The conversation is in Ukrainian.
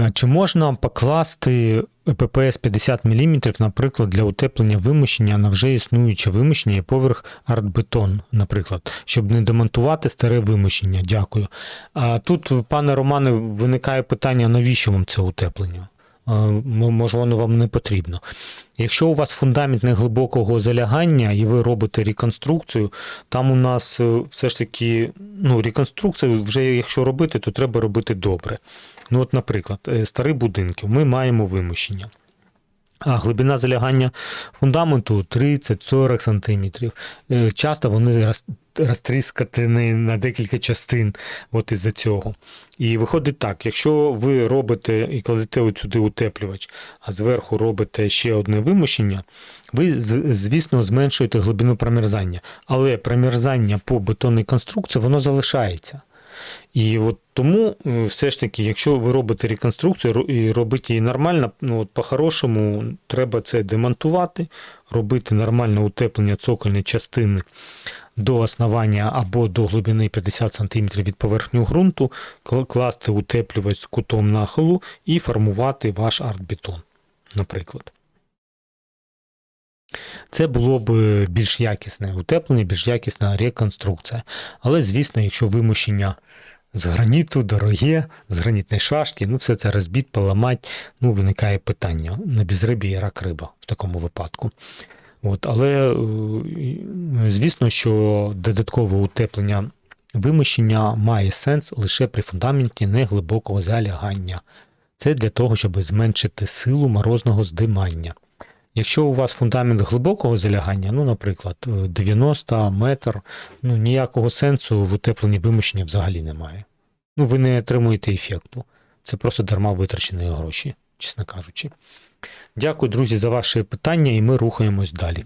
Е, Чи можна покласти ППС 50 мм, наприклад, для утеплення вимощення на вже існуюче вимощення і поверх артбетон, наприклад, щоб не демонтувати старе вимощення? Дякую. А тут, пане Романе, виникає питання, навіщо вам це утеплення? Е, Може, воно вам не потрібно. Якщо у вас фундамент неглибокого залягання і ви робите реконструкцію, там у нас е, все ж таки ну, реконструкцію, вже якщо робити, то треба робити добре. Ну, от, наприклад, е, старі будинки, ми маємо вимощення. А глибина залягання фундаменту 30-40 см. Часто вони роз- розтріскані на декілька частин от із-за цього. І виходить так: якщо ви робите і кладете сюди утеплювач, а зверху робите ще одне вимощення, ви, звісно, зменшуєте глибину промерзання. Але промерзання по бетонній конструкції воно залишається. І от тому е, все ж таки, якщо ви робите реконструкцію і робите її нормально, ну от по-хорошому треба це демонтувати, робити нормальне утеплення цокольної частини до основання або до глибини 50 см від поверхню ґрунту, класти утеплювач з кутом нахилу і формувати ваш артбетон, наприклад. Це було б більш якісне утеплення, більш якісна реконструкція. Але, звісно, якщо вимощення з граніту, дороге, з гранітної шашки, ну все це розбить, поламать, ну виникає питання. На безрибі є рак риба в такому випадку. От, але, е, звісно, що додаткове утеплення вимощення має сенс лише при фундаменті неглибокого залягання. Це для того, щоб зменшити силу морозного здимання. Якщо у вас фундамент глибокого залягання, ну, наприклад, е, 90 метр, ну ніякого сенсу в утепленні вимощення взагалі немає. Ну, ви не отримуєте ефекту. Це просто дарма витрачені гроші, чесно кажучи. Дякую, друзі, за ваші питання, і ми рухаємось далі.